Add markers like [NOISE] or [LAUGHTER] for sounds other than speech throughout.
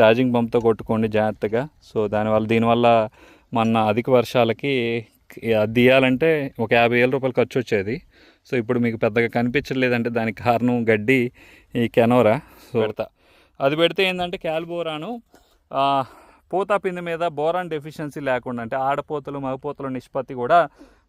Charging పంప్తో కొట్టుకోండి జాగ్రత్తగా. So దానివల్ల దీనివల్ల మొన్న అధిక వర్షాలకి అది తీయాలంటే ఒక యాభై వేల రూపాయలు ఖర్చు వచ్చేది. సో ఇప్పుడు మీకు పెద్దగా కనిపించలేదంటే దానికి కారణం గడ్డి ఈ కెనోరా. సో పెడతా. అది పెడితే ఏంటంటే క్యాల్బోరాను పూత పిండి మీద బోరాన్ డెఫిషియన్సీ లేకుండా అంటే ఆడపోతలు మగపోతల నిష్పత్తి కూడా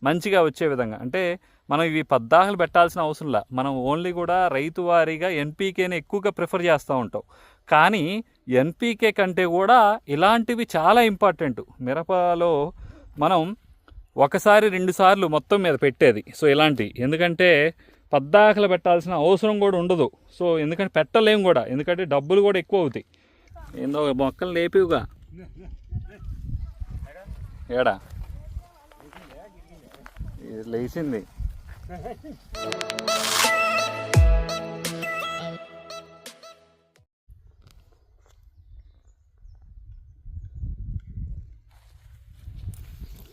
మంచిగా వచ్చే విధంగా. అంటే మనం ఇవి పద్దాహలు పెట్టాల్సిన అవసరం లే. మనం ఓన్లీ కూడా రైతు వారీగా ఎన్పీకేని ఎక్కువగా ప్రిఫర్ చేస్తూ ఉంటాం. కానీ ఎన్పీకే కంటే కూడా ఇలాంటివి చాలా ఇంపార్టెంట్. మిరపలో మనం ఒకసారి రెండు సార్లు మొత్తం మీద పెట్టేది. సో ఇలాంటివి ఎందుకంటే పద్దాకలు పెట్టాల్సిన అవసరం కూడా ఉండదు. సో ఎందుకంటే పెట్టలేము కూడా. ఎందుకంటే డబ్బులు కూడా ఎక్కువ అవుతాయి. ఏందో మొక్కలు లేపివుగా. ఏడా? లేచింది.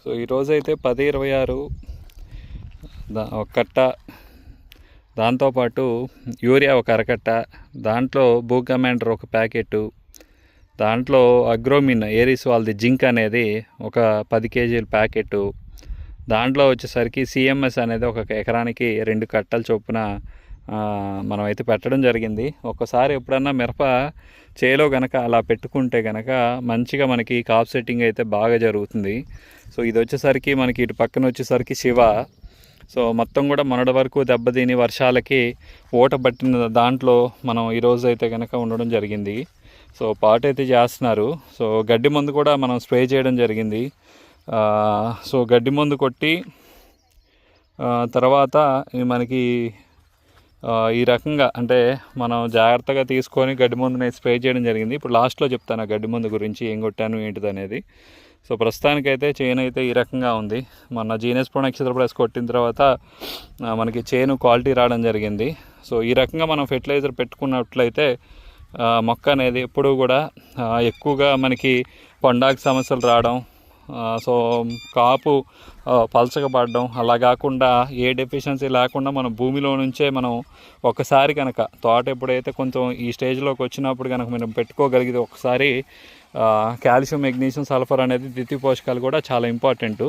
సో ఈరోజు అయితే పది ఇరవై ఆరు దా ఒక కట్ట దాంతోపాటు యూరియా ఒక అరకట్ట దాంట్లో బూకమాండర్ ఒక ప్యాకెట్ దాంట్లో అగ్రోమిన్ ఏరిస్ వాళ్ళది జింక్ అనేది ఒక పది కేజీల ప్యాకెట్ దాంట్లో వచ్చేసరికి సిఎంఎస్ అనేది ఒక ఎకరానికి రెండు కట్టల చొప్పున మనమైతే మనం అయితే పెట్టడం జరిగింది. ఒక్కసారి ఎప్పుడన్నా మిరప చేలో గనక అలా పెట్టుకుంటే గనక మంచిగా మనకి కాప్ సెట్టింగ్ అయితే బాగా జరుగుతుంది. సో ఇది వచ్చేసరికి మనకి ఇటు పక్కన వచ్చేసరికి శివ. సో మొత్తం కూడా మొన్నటి వరకు దెబ్బతిని వర్షాలకి ఓట పట్టిన దాంట్లో మనం ఈరోజు అయితే కనుక ఉండడం జరిగింది. సో పాట అయితే చేస్తున్నారు. సో గడ్డి మందు కూడా మనం స్ప్రే చేయడం జరిగింది. సో గడ్డి మందు కొట్టి తర్వాత మనకి ఈ రకంగా అంటే మనం జాగ్రత్తగా తీసుకొని గడ్డి మందుని స్ప్రే చేయడం జరిగింది. ఇప్పుడు లాస్ట్లో చెప్తాను ఆ గడ్డి మందు గురించి ఏం కొట్టాను ఏంటిది అనేది. సో ప్రస్తుతానికైతే చైన్ అయితే ఈ రకంగా ఉంది. మొన్న జీనస్ ప్రో నక్షత్ర ప్రెస్ కొట్టిన తర్వాత మనకి చైన్ క్వాలిటీ రావడం జరిగింది. సో ఈ రకంగా మనం ఫెర్టిలైజర్ పెట్టుకున్నట్లయితే మొక్క అనేది ఎప్పుడూ కూడా ఎక్కువగా మనకి పొండాకు సమస్యలు రావడం సో కాపు ఆ, పడడం అలా కాకుండా ఏ డెఫిషియన్సీ లేకుండా మనం భూమిలో నుంచే మనం ఒకసారి కనుక తోట ఎప్పుడైతే కొంచెం ఈ స్టేజ్లోకి వచ్చినప్పుడు కనుక మనం పెట్టుకోగలిగితే ఒకసారి కాల్షియం మెగ్నీషియం సల్ఫర్ అనేది ద్వితీయ పోషకాలు కూడా చాలా ఇంపార్టెంట్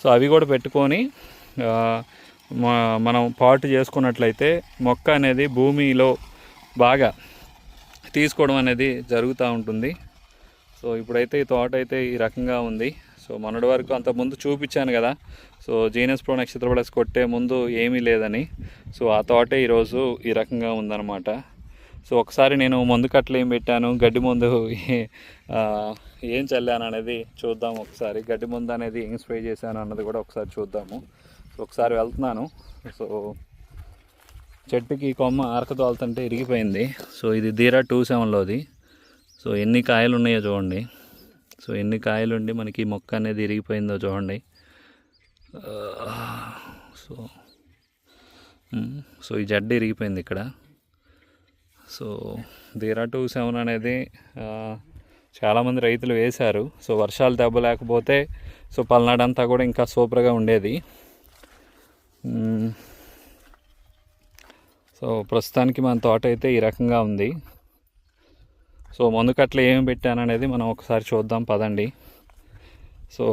సో అవి కూడా పెట్టుకొని మనం పాటు చేసుకున్నట్లయితే మొక్క అనేది భూమిలో బాగా తీసుకోవడం అనేది జరుగుతూ ఉంటుంది. సో ఇప్పుడైతే ఈ తోట అయితే ఈ రకంగా ఉంది. సో మొన్నటి వరకు అంత ముందు చూపించాను కదా. సో జీనస్ ప్రో నక్షత్ర ప్లస్ కొట్టే ముందు ఏమీ లేదని. సో ఆ తోటే ఈరోజు ఈ రకంగా ఉందన్నమాట. సో ఒకసారి నేను మందు కట్టలు ఏం పెట్టాను గడ్డి మందు [LAUGHS] ఏం చల్లాను అనేది చూద్దాం ఒకసారి. గడ్డి మందు అనేది ఏం స్ప్రే చేశాను అన్నది కూడా ఒకసారి చూద్దాము. సో ఒకసారి వెళ్తున్నాను. సో చెట్టుకి కొమ్మ ఆరక తోలుతుంటే ఇరిగిపోయింది. సో ఇది ధీరా టూ సెవెన్లోది. సో ఎన్ని కాయలు ఉన్నాయో చూడండి. సో ఎన్ని కాయలు ఉండి మనకి మొక్క అనేది ఇరిగిపోయిందో చూడండి. సో సో ఈ జడ్డు ఇరిగిపోయింది ఇక్కడ. సో దీరా టూ సెవెన్ అనేది చాలామంది రైతులు వేశారు. సో వర్షాలు దెబ్బ లేకపోతే సో పల్నాడంతా కూడా ఇంకా సూపర్గా ఉండేది. సో ప్రస్తుతానికి మన తోట అయితే ఈ రకంగా ఉంది. సో మందు కట్టలు ఏమి పెట్టాను అనేది మనం ఒకసారి చూద్దాం పదండి. సో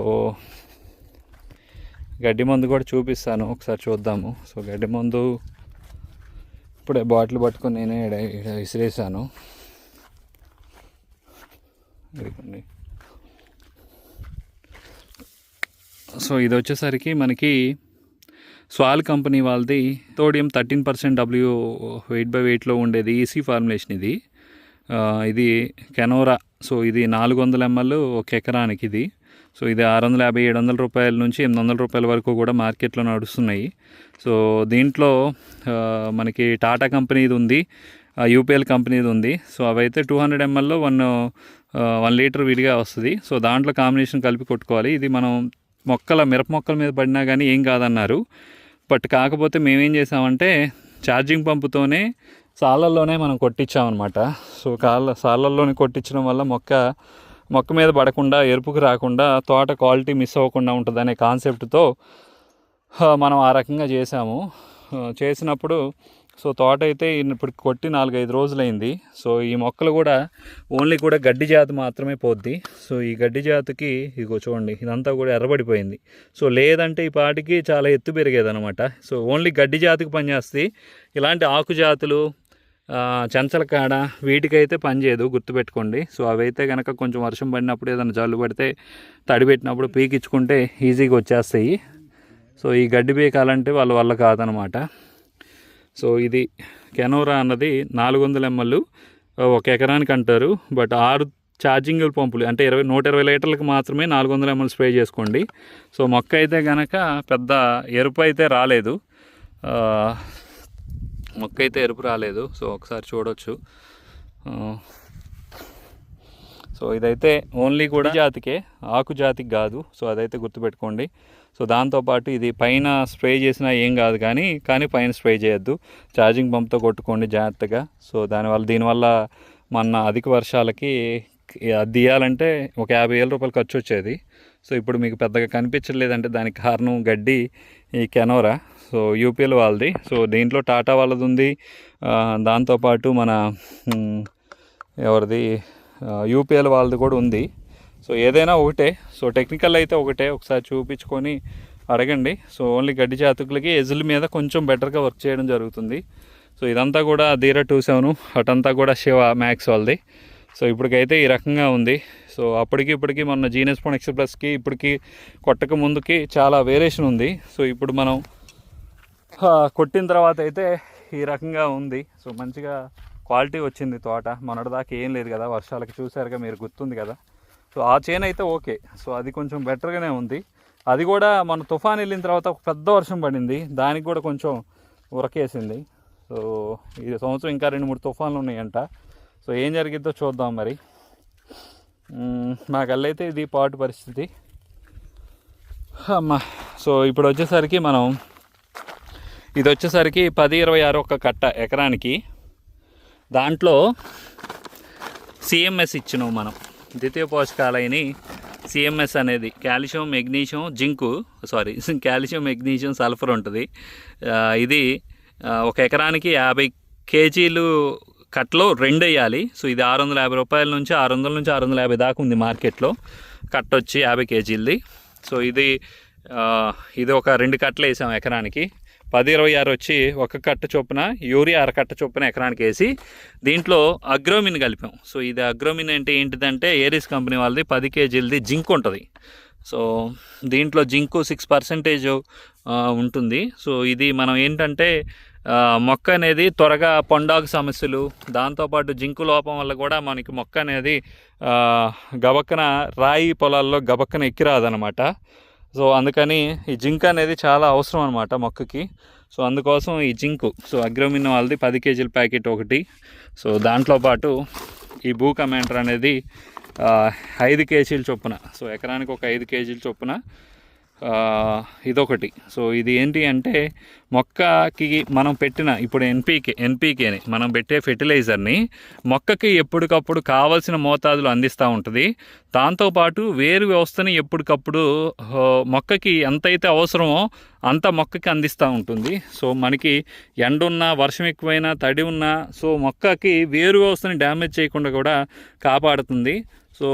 గడ్డి మందు కూడా చూపిస్తాను ఒకసారి చూద్దాము. సో గడ్డి మందు ఇప్పుడే బాటిల్ పట్టుకొని నేనే విసిరేసాను ఇదిగోండి. సో ఇది వచ్చేసరికి మనకి స్వాల్ కంపెనీ వాళ్ళది తోడియం thirteen percent W weight by వెయిట్లో ఉండేది ఈసీ ఫార్ములేషన్ ఇది. ఇది కెనోరా. సో ఇది నాలుగు వందల ఎంఎల్ ఒక ఎకరానికి ఇది సో ఇది ఆరు వందల యాభై ఏడు వందల రూపాయల నుంచి ఎనిమిది వందల రూపాయల వరకు కూడా మార్కెట్లో నడుస్తున్నాయి. సో దీంట్లో మనకి టాటా కంపెనీది ఉంది యూపీఎల్ కంపెనీది ఉంది. సో అవైతే టూ హండ్రెడ్ ఎంఎల్లో వన్ వన్ లీటర్ విడిగా వస్తుంది. సో దాంట్లో కాంబినేషన్ కలిపి కొట్టుకోవాలి. ఇది మనం మొక్కల మిరప మొక్కల మీద పడినా కానీ ఏం కాదన్నారు. బట్ కాకపోతే మేమేం చేసామంటే ఛార్జింగ్ పంపుతోనే సాలల్లోనే మనం కొట్టించామన్నమాట. సో కాళ్ళ సాలల్లోనే కొట్టించడం వల్ల మొక్క మొక్క మీద పడకుండా ఎరుపుకు రాకుండా తోట క్వాలిటీ మిస్ అవ్వకుండా ఉంటుందనే కాన్సెప్ట్తో మనం ఆ రకంగా చేసాము చేసినప్పుడు సో తోట అయితే ఇప్పుడు కొట్టి నాలుగైదు రోజులైంది. సో ఈ మొక్కలు కూడా ఓన్లీ కూడా గడ్డి జాతి మాత్రమే పోద్ది. సో ఈ గడ్డి జాతికి ఇగో చూడండి ఇదంతా కూడా ఎర్రబడిపోయింది. సో లేదంటే ఈ పాటికి చాలా ఎత్తు పెరిగేదనమాట సో ఓన్లీ గడ్డి జాతికి పనిచేస్తాయి ఇలాంటి ఆకు జాతులు చెంచల కాడ వీటికైతే పనిచేయదు గుర్తుపెట్టుకోండి. సో అవైతే కనుక కొంచెం వర్షం పడినప్పుడు ఏదైనా జల్లు పడితే తడి పెట్టినప్పుడు పీకించుకుంటే ఈజీగా వచ్చేస్తాయి. సో ఈ గడ్డి పీకాలంటే వాళ్ళ వల్ల కాదనమాట. సో ఇది కెనోరా అన్నది నాలుగు వందల ఎంఎల్ ఒక ఎకరానికి అంటారు. బట్ ఆరు ఛార్జింగ్ పంపులు అంటే ఇరవై నూట ఇరవై లీటర్లకు మాత్రమే నాలుగు వందల ఎంఎల్ స్ప్రే చేసుకోండి. సో మొక్క అయితే కనుక పెద్ద ఎరుపు అయితే రాలేదు. మొక్క అయితే ఎరుపు రాలేదు సో ఒకసారి చూడొచ్చు. ఆ, సో ఇదైతే ఓన్లీ కూడా జాతికే ఆకు జాతికి కాదు సో అదైతే గుర్తుపెట్టుకోండి. సో దాంతోపాటు ఇది పైన స్ప్రే చేసినా ఏం కాదు కానీ కానీ పైన స్ప్రే చేయొద్దు. ఛార్జింగ్ పంప్తో కొట్టుకోండి జాగ్రత్తగా. సో దానివల్ల దీనివల్ల మొన్న అధిక వర్షాలకి అది తీయాలంటే ఒక యాభై వేల రూపాయలు ఖర్చు వచ్చేది. సో ఇప్పుడు మీకు పెద్దగా కనిపించలేదంటే దానికి కారణం గడ్డి ఈ కెనోరా. సో యూపీఎల్ వాళ్ళది. సో దీంట్లో టాటా వాళ్ళది ఉంది దాంతోపాటు మన ఎవరిది? యూపీఎల్ వాళ్ళది కూడా ఉంది. సో ఏదైనా ఒకటే. సో టెక్నికల్ అయితే ఒకటే. ఒకసారి చూపించుకొని అడగండి. సో ఓన్లీ గడ్డి జాతకులకి ఎజుల మీద కొంచెం బెటర్గా వర్క్ చేయడం జరుగుతుంది. సో ఇదంతా కూడా ధీర టూ సెవెన్. అటంతా కూడా శివ మ్యాక్స్ వాళ్ళది. సో ఇప్పటికైతే ఈ రకంగా ఉంది. సో అప్పటికి ఇప్పటికి మొన్న జీనియస్ ఫోన్ ఎక్స్ప్రెస్కి ఇప్పటికి కొట్టక ముందుకి చాలా వేరియేషన్ ఉంది. సో ఇప్పుడు మనం కొట్టిన తర్వాత అయితే ఈ రకంగా ఉంది. సో మంచిగా క్వాలిటీ వచ్చింది తోట. మొన్నటిదాకా ఏం లేదు కదా వర్షాలకి చూసారుగా మీరు గుర్తుంది కదా. సో ఆ చేను అయితే ఓకే. సో అది కొంచెం బెటర్గానే ఉంది. అది కూడా మన తుఫాన్ వెళ్ళిన తర్వాత ఒక పెద్ద వర్షం పడింది. దానికి కూడా కొంచెం ఉరకేసింది. సో ఈ సంవత్సరం ఇంకా రెండు మూడు తుఫాన్లు ఉన్నాయంట. సో ఏం జరిగిద్దో చూద్దాం మరి. మ్మ్, మాకల్లైతే ఇది పాటు పరిస్థితి. అమ్మా. సో ఇప్పుడు వచ్చేసరికి మనం ఇది వచ్చేసరికి పది ఇరవై ఆరు ఒక కట్ట ఎకరానికి. దాంట్లో సిఎంఎస్ ఇచ్చినాం మనం. ద్వితీయ పోషకాలయని సిఎంఎస్ అనేది calcium magnesium zinc sorry calcium magnesium sulphur ఉంటుంది. ఇది ఒక ఎకరానికి యాభై కేజీలు కట్టలో రెండు వేయాలి సో ఇది ఆరు వందల యాభై రూపాయల నుంచి ఆరు వందల నుంచి ఆరు వందల యాభై దాకా ఉంది మార్కెట్లో. కట్ట వచ్చి యాభై కేజీలది. సో ఇది ఇది ఒక రెండు కట్టలు వేసాం ఎకరానికి. పది ఇరవై ఆరు వచ్చి ఒక కట్ట చొప్పున యూరియా అర కట్ట చొప్పున ఎకరానికి వేసి దీంట్లో అగ్రోమిన్ కలిపాం. సో ఇది అగ్రోమిన్ అంటే ఏంటిదంటే ఏరిస్ కంపెనీ వాళ్ళది పది కేజీలది జింక్ ఉంటుంది. సో దీంట్లో జింకు సిక్స్ పర్సెంటేజ్ ఉంటుంది. సో ఇది మనం ఏంటంటే మొక్క అనేది త్వరగా పొండాకు సమస్యలు దాంతోపాటు జింకు లోపం వల్ల కూడా మనకి మొక్క అనేది గబక్కన రాయి పొలాల్లో గబక్కన ఎక్కిరాదనమాట సో అందుకని ఈ జింక్ అనేది చాలా అవసరం అనమాట మొక్కకి. సో అందుకోసం ఈ జింకు సో అగ్రోమిన్ వాళ్ళది పది కేజీల ప్యాకెట్ ఒకటి. సో దాంట్లో పాటు ఈ భూ కమాండర్ అనేది ఐదు కేజీల చొప్పున సో ఎకరానికి ఒక ఐదు కేజీల చొప్పున ఇదొకటి. సో ఇది ఏంటి అంటే మొక్కకి మనం పెట్టిన ఇప్పుడు ఎన్పీకే ఎన్పీకేని మనం పెట్టే ఫెర్టిలైజర్ని మొక్కకి ఎప్పటికప్పుడు కావాల్సిన మోతాదులో అందిస్తూ ఉంటుంది. దాంతోపాటు వేరు వ్యవస్థని ఎప్పటికప్పుడు మొక్కకి ఎంతైతే అవసరమో అంత మొక్కకి అందిస్తూ ఉంటుంది. సో మనకి ఎండున్నా వర్షం ఎక్కువైనా తడి ఉన్నా సో మొక్కకి వేరు వ్యవస్థని డ్యామేజ్ చేయకుండా కూడా కాపాడుతుంది. సో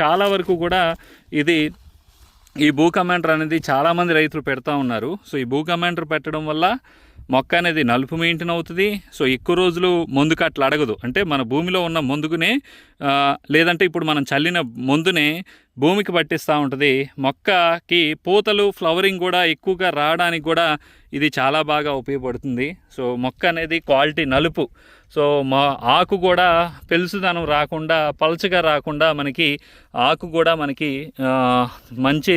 చాలా వరకు కూడా ఇది ఈ భూ కమాండర్ అనేది చాలామంది రైతులు పెడతా ఉన్నారు. సో ఈ భూ కమాండర్ పెట్టడం వల్ల మొక్క అనేది నలుపు మెయింటైన్ అవుతుంది. సో ఎక్కువ రోజులు మందుకు అట్లా అడగదు. అంటే మన భూమిలో ఉన్న మందుకునే లేదంటే ఇప్పుడు మనం చల్లిన మందునే భూమికి పట్టిస్తూ ఉంటుంది. మొక్కకి పూతలు ఫ్లవరింగ్ కూడా ఎక్కువగా రావడానికి కూడా ఇది చాలా బాగా ఉపయోగపడుతుంది. సో మొక్క అనేది క్వాలిటీ నలుపు. సో మా ఆకు కూడా పెలుసుదనం రాకుండా పలచగా రాకుండా మనకి ఆకు కూడా మనకి మంచి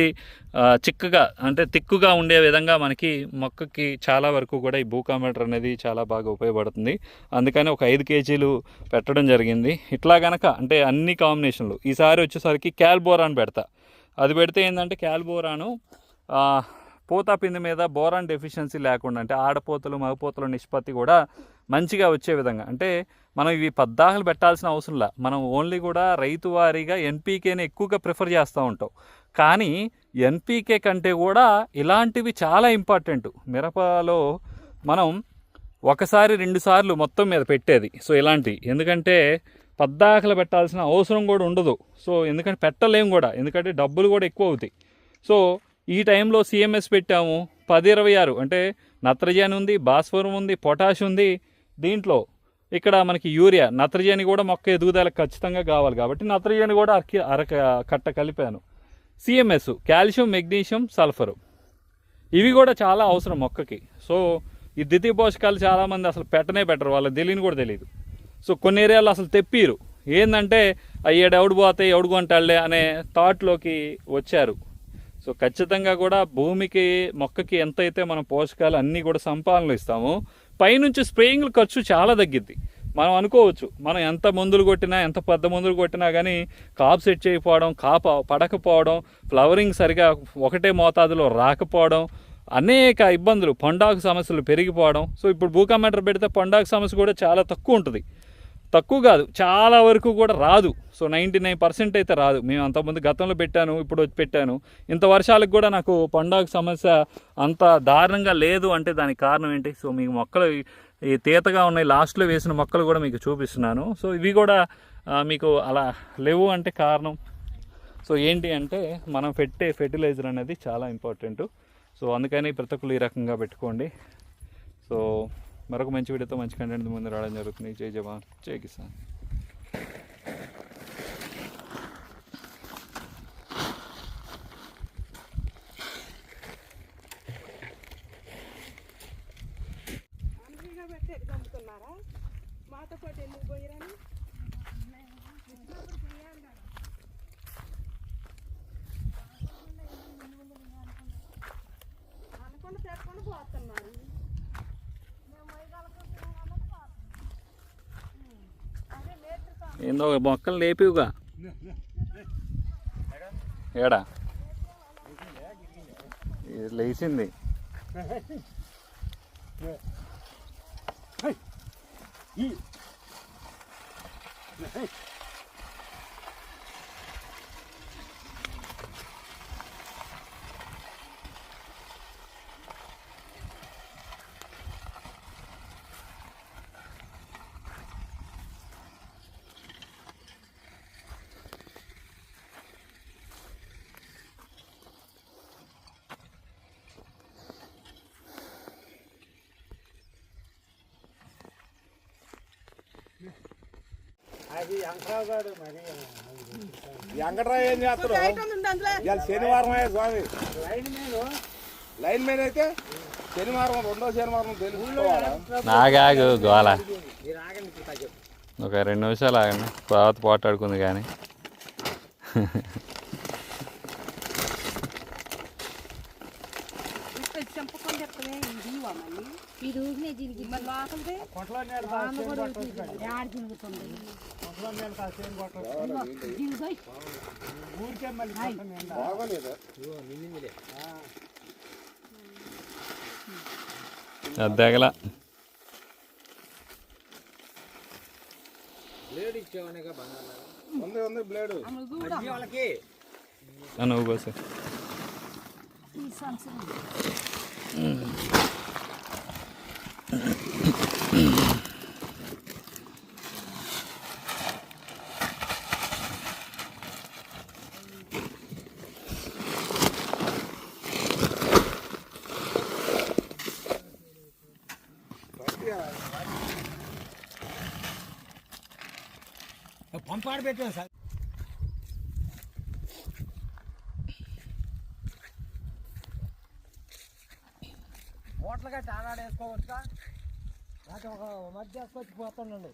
చిక్కగా అంటే తిక్కుగా ఉండే విధంగా మనకి మొక్కకి చాలా వరకు కూడా ఈ భూకామీటర్ అనేది చాలా బాగా ఉపయోగపడుతుంది. అందుకని ఒక ఐదు కేజీలు పెట్టడం జరిగింది. ఇట్లా గనక అంటే అన్ని కాంబినేషన్లు. ఈసారి వచ్చేసరికి క్యాల్బోరాన్ పెడతా. అది పెడితే ఏంటంటే క్యాల్బోరాను ఆ, పూత పిండి మీద బోరాన్ డెఫిషియన్సీ లేకుండా అంటే ఆడపోతలు మగపోతల నిష్పత్తి కూడా మంచిగా వచ్చే విధంగా. అంటే మనం ఇవి పద్దాహలు పెట్టాల్సిన అవసరం లే మనం ఓన్లీ కూడా రైతు వారీగా ఎన్పీకేని ఎక్కువగా ప్రిఫర్ చేస్తూ ఉంటాం. కానీ ఎన్పీకే కంటే కూడా ఇలాంటివి చాలా ఇంపార్టెంట్. మిరపలో మనం ఒకసారి రెండు సార్లు మొత్తం మీద పెట్టేది. సో ఇలాంటి. ఎందుకంటే పద్దాకలు పెట్టాల్సిన అవసరం కూడా ఉండదు. సో ఎందుకంటే పెట్టలేము కూడా. ఎందుకంటే డబ్బులు కూడా ఎక్కువ అవుతాయి. సో ఈ టైంలో సిఎంఎస్ పెట్టాము. పది ఇరవై ఆరు. అంటే నత్రజని ఉంది భాస్వరం ఉంది పొటాష్ ఉంది. దీంట్లో ఇక్కడ మనకి యూరియా. నత్రజని కూడా మొక్క ఎదుగుదల ఖచ్చితంగా కావాలి. కాబట్టి నత్రజని కూడా అరకి అరక కట్ట కలిపాను. సిఎంఎస్ కాల్షియం మెగ్నీషియం సల్ఫరు ఇవి కూడా చాలా అవసరం మొక్కకి. సో ఈ ద్వితీయ పోషకాలు చాలామంది అసలు పెట్టనే పెట్టరు వాళ్ళకి తెలియని కూడా తెలియదు. సో కొన్ని ఏరియాలో అసలు తెప్పిరు. ఏంటంటే అయ్యాడు ఎవడు పోతే ఎవడు కొంటాళ్ళే అనే థాట్లోకి వచ్చారు. సో ఖచ్చితంగా కూడా భూమికి మొక్కకి ఎంతైతే మనం పోషకాలు అన్నీ కూడా సంపాదనలు ఇస్తామో పైనుంచి స్ప్రేయింగ్ ఖర్చు చాలా తగ్గిద్ది. మనం అనుకోవచ్చు మనం ఎంత మందులు కొట్టినా ఎంత పెద్ద మందులు కొట్టినా కానీ కాపు సెట్ చేయకపోవడం కాపు పడకపోవడం ఫ్లవరింగ్ సరిగా ఒకటే మోతాదులో రాకపోవడం అనేక ఇబ్బందులు పండాకు సమస్యలు పెరిగిపోవడం. సో ఇప్పుడు భూకమెంటర్ పెడితే పండాకు సమస్య కూడా చాలా తక్కువ ఉంటుంది. తక్కువ కాదు చాలా వరకు కూడా రాదు. సో నైంటీ నైన్ పర్సెంట్ అయితే రాదు. మేము అంతకుముందు గతంలో పెట్టాను ఇప్పుడు వచ్చి పెట్టాను. ఇంత వర్షాలకు కూడా నాకు పండాకు సమస్య అంత దారుణంగా లేదు అంటే దానికి కారణం ఏంటి? సో మీకు మొక్కలు ఈ తీతగా ఉన్నాయి. లాస్ట్లో వేసిన మొక్కలు కూడా మీకు చూపిస్తున్నాను. సో ఇవి కూడా మీకు అలా లేవు అంటే కారణం. సో ఏంటి అంటే మనం పెట్టే ఫెర్టిలైజర్ అనేది చాలా ఇంపార్టెంట్ సో అందుకని ప్రతి ఈ రకంగా పెట్టుకోండి. సో మరొక మంచి వీడియోతో మంచి కంటెంట్ ముందు రావడం జరుగుతుంది. జై జవాన్. జై కిసాన్. ఏందో ఒక మొక్కలు లేపివుగా ఏడా ఇది లేచింది అది వెంకట్రావు ఏం చేస్తారు ఇవాళ శనివారం అయ్యే స్వామి. లైన్ మీద? అయితే శనివారం రెండో శనివారం తెలుసుకోవాలా? నాగాగు గోల ఒక రెండు నిమిషాలు ఆగండి. తర్వాత పోటాడుకుంది కానీ. ఇది ఊరినే దీనికి లోపలిది ఊరికే మళ్ళీ. అద్దెగల ఉంది ఉంది బ్లేడు. నువ్వు కోసే పంపాడు పెట్టాను సార్. హోటల్గా చాలా వేసుకోవచ్చుగా? లేకపోతే ఒక మధ్య వేసుకొచ్చి పోతుండండి